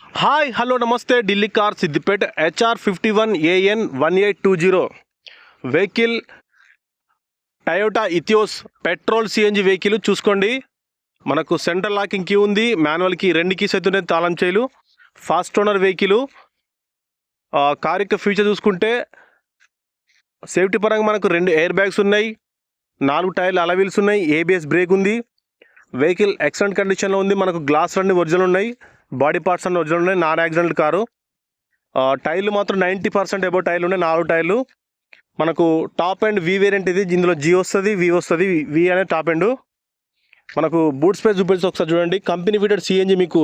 Hi hello నమస్తే. Delhi car Siddipet HR fifty one AN one eight two zero vehicle Toyota Etios petrol CNG vehicle చూసుకోండి. మనకు central locking key ఉంది. మాన్యువల్కి రెండు keys అయితే తాళం చేయలు. ఫాస్ట్ ఓనర్ వెహికల్ కార్ యొక్క ఫ్యూచర్ చూసుకుంటే సేఫ్టీ పరంగా మనకు రెండు ఎయిర్ బ్యాగ్స్ ఉన్నాయి. నాలుగు టైర్లు అలవీల్స్ ఉన్నాయి. ఏబిఎస్ బ్రేక్ ఉంది. వెహికల్ ఎక్సలెంట్ కండిషన్లో ఉంది. మనకు గ్లాస్ అన్ని ఒరిజినల్ ఉన్నాయి. బాడీ పార్ట్స్ అన్ని ఒరిజినల్ ఉన్నాయి. Non accident car. టైర్లు మాత్రం నైంటీ పర్సెంట్ అబౌ టైర్లు ఉన్నాయి. నాలుగు టైర్లు. మనకు టాప్ అండ్ వి వేరియంట్ ఇది. ఇందులో జీ వస్తుంది వి వస్తుంది వి అనే టాప్ అండ్ మనకు బూట్ స్పేస్ చూపించి ఒకసారి చూడండి. కంపెనీ ఫిటెడ్ సిఎన్జి మీకు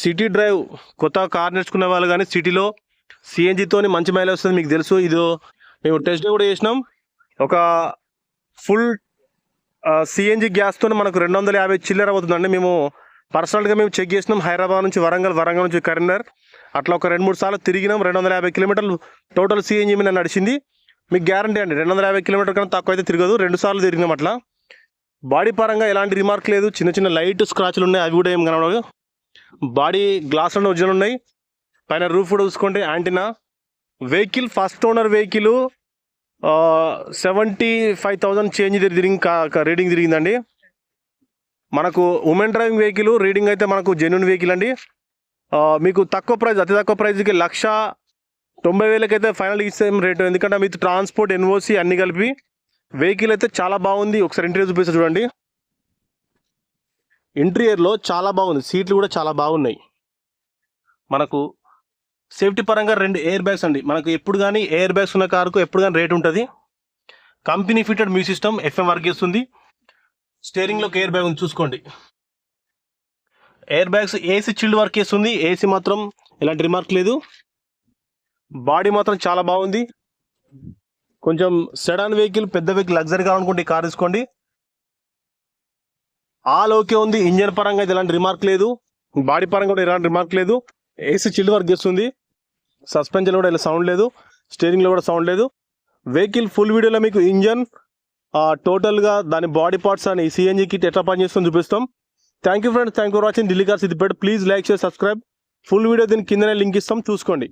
సిటీ డ్రైవ్ కొత్త కార్ నేర్చుకునే వాళ్ళు కానీ సిటీలో సిఎన్జితోని మంచి మైలేజ్ వస్తుంది మీకు తెలుసు. ఇది మేము టెస్ట్ కూడా చేసినాం. ఒక ఫుల్ సిఎన్జి గ్యాస్తో మనకు రెండు వందల యాభై చిల్లర అవుతుందండి మేము పర్సనల్గా మేము చెక్ చేసినాం. హైదరాబాద్ నుంచి వరంగల్ వరంగల్ నుంచి కరీంనగర్. అట్లా ఒక రెండు మూడు సార్లు తిరిగినాం. రెండు వందల యాభై కిలోమీటర్లు టోటల్ సిఎన్జి మీద నడిచింది. మీకు గ్యారంటీ అండి రెండు వందల యాభై కిలోమీటర్ కన్నా తక్కువ అయితే తిరగదు. రెండు సార్లు తిరిగినాం అట్లా. బాడీ పరంగా ఎలాంటి రిమార్క్ లేదు. చిన్న చిన్న లైట్ స్క్రాచ్లు ఉన్నాయి. అవి కూడా ఏం కనబడదు బాడీ గ్లాస్ అన్నీ ఒరిజినల్ ఉన్నాయి. పైన రూఫ్ కూడా చూసుకోండి. Antenna. Vehicle first owner vehicle seventy five thousand change తిరిగి రీడింగ్ తిరిగిందండి. మనకు ఉమెన్ డ్రైవింగ్ వెహికల్ రీడింగ్ అయితే మనకు జెన్యున్ వెహికల్ అండి. మీకు తక్కువ ప్రైస్ అతి తక్కువ ప్రైస్కి లక్ష తొంభై వేలకైతే ఫైనల్ ఇస్తాం రేటు ఎందుకంటే మీకు ట్రాన్స్పోర్ట్ ఎన్ఓసి అన్నీ కలిపి వెహికల్ అయితే చాలా బాగుంది. ఒకసారి ఇంటీరియర్ చూపిస్తా చూడండి. ఇంటీరియర్లో చాలా బాగుంది. సీట్లు కూడా చాలా బాగున్నాయి. మనకు సేఫ్టీ పరంగా రెండు ఎయిర్ బ్యాగ్స్ అండి. మనకు ఎప్పుడు కానీ ఎయిర్ బ్యాగ్స్ ఉన్న కారుకు ఎప్పుడు కానీ రేట్ ఉంటుంది. Company fitted music system FM work చేస్తుంది. స్టీరింగ్లోకి ఎయిర్ బ్యాగ్ ఉంది చూసుకోండి. Air bags AC chilled work చేస్తుంది. ఏసీ మాత్రం ఎలాంటి రిమార్క్ లేదు. బాడీ మాత్రం చాలా బాగుంది. కొంచెం సెడాన్ వెహికల్ పెద్ద వెహికల్ లగ్జరీ కావాలనుకుంటే కార్ తీసుకోండి. ఆల్ ఓకే ఉంది. ఇంజన్ పరంగా అయితే ఎలాంటి రిమార్క్ లేదు. బాడీ పరంగా కూడా ఎలాంటి రిమార్క్ లేదు. ఏసీ చిల్డ్ వర్క్ చేస్తుంది. సస్పెన్షన్ కూడా ఇలా సౌండ్ లేదు. స్టీరింగ్లో కూడా సౌండ్ లేదు. వెహికల్ ఫుల్ వీడియోలో మీకు ఇంజన్ టోటల్గా దాని బాడీ పార్ట్స్ అని సిఎన్జీ కిట్ ఎట్లా పనిచేస్తుందో చూపిస్తాం. Thank you friends thank you for watching Delhi car Siddipet. Please like share subscribe full video దీని కిందనే లింక్ ఇస్తాం. చూసుకోండి.